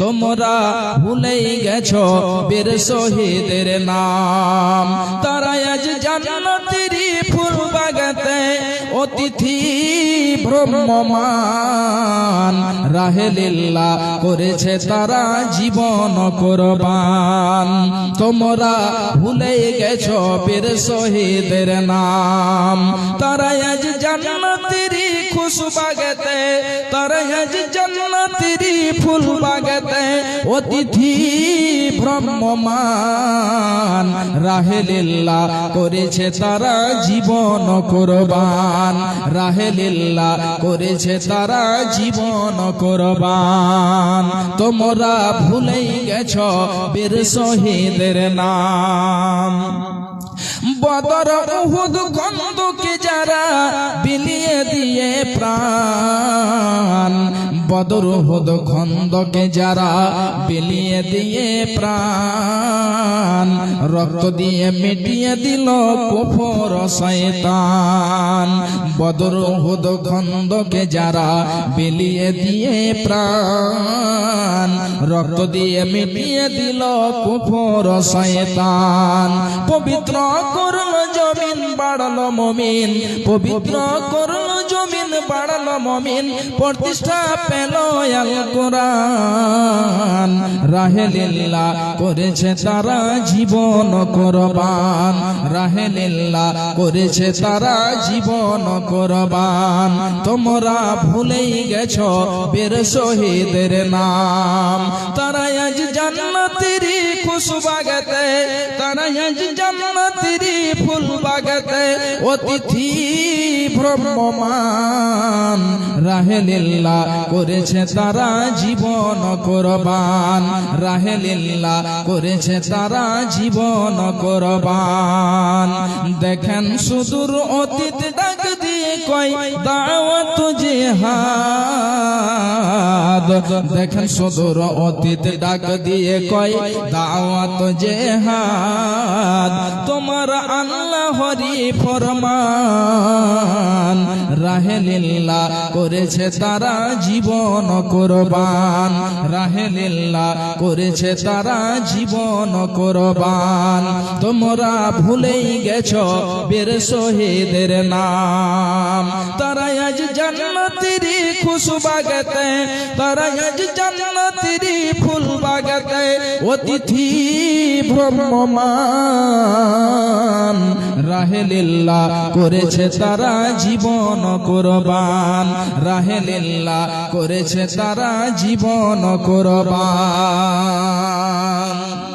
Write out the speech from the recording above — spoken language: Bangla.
তোমরা ভুলেই গেছ বীর শহীদের নাম। তারা আজ জান্নাতেরই ফুল বাগাতে অতিথি ব্রহ্মমান রাহেলিল্লা করেছে তারা জীবন কোরবান। তোমরা ভুলে গেছ বীর শহীদের নাম। তারা আজ জান্নাতেরই খুশ বাগাতে তারা আজ জান্নাতেরই ফুল বাগাতে অতিথি ব্রহ্মমান রাহেলিল্লা করেছে তারা জীবন কোরবান। রাহেলিল্লা করেছে তারা জীবন কোরবান। তোমরা ভুলেই গেছ বীর শহীদের নাম। বদর উহুদ গন্ধকে যারা বিলিয়ে দিয়ে প্রাণ বদর উহুদ খন্দকে যারা বিলিয়ে দিয়ে প্রাণ, রক্ত দিয়ে মিটিয়ে দিল কুফর শয়তান। বদর উহুদ খন্দকে যারা বিলিয়ে দিয়ে প্রাণ, রক্ত দিয়ে মিটিয়ে দিল কুফর শয়তান। পবিত্র করল জমিন, বাড়ালো মমিন। পবিত্র করল জমিন বাড়ালো মমিন, প্রতিষ্ঠা পেল আল কোরআন। রাহেলিল্লা করেছে তারা জীবন কোরবান। রাহেলিল্লা করেছে তারা জীবন কোরবান। তোমরা ভুলেই গেছ বের শহীদের নাম। তারা আজ জান্নাতেরই খুশবাগাতে তারা আজ জান্নাতেরই ফুল বাগাতে অতিথি ব্রহ্মমান রাহেলিল্লা করেছে তারা জীবন কোরবান। রাহেলিল্লা করেছে তারা জীবন কোরবান। দেখেন সুদূর অতীত ডাক দিয়ে কয়, দাওয়াত জেহাদ দেখেন সদর অতীত ডাক দিয়ে কয় দাওয়াত জেহাদ তোমার আল্লাহ হরি ফরমান। রাহেলিল্লা করেছে তারা জীবন কোরবান। রাহেলিল্লা করেছে তারা জীবন কোরবান। তোমরা ভুলেই গেছো বীর শহীদের নাম। তারা আজ জান্নাতেরই খুশবাগাতে তারা আজ জান্নাতেরই ফুল বাগাতে, অতিথি ভ্রমমান। রাহেলিল্লা করেছে তারা জীবন কোরবান। রাহেলিল্লা করেছে তারা জীবন করবান।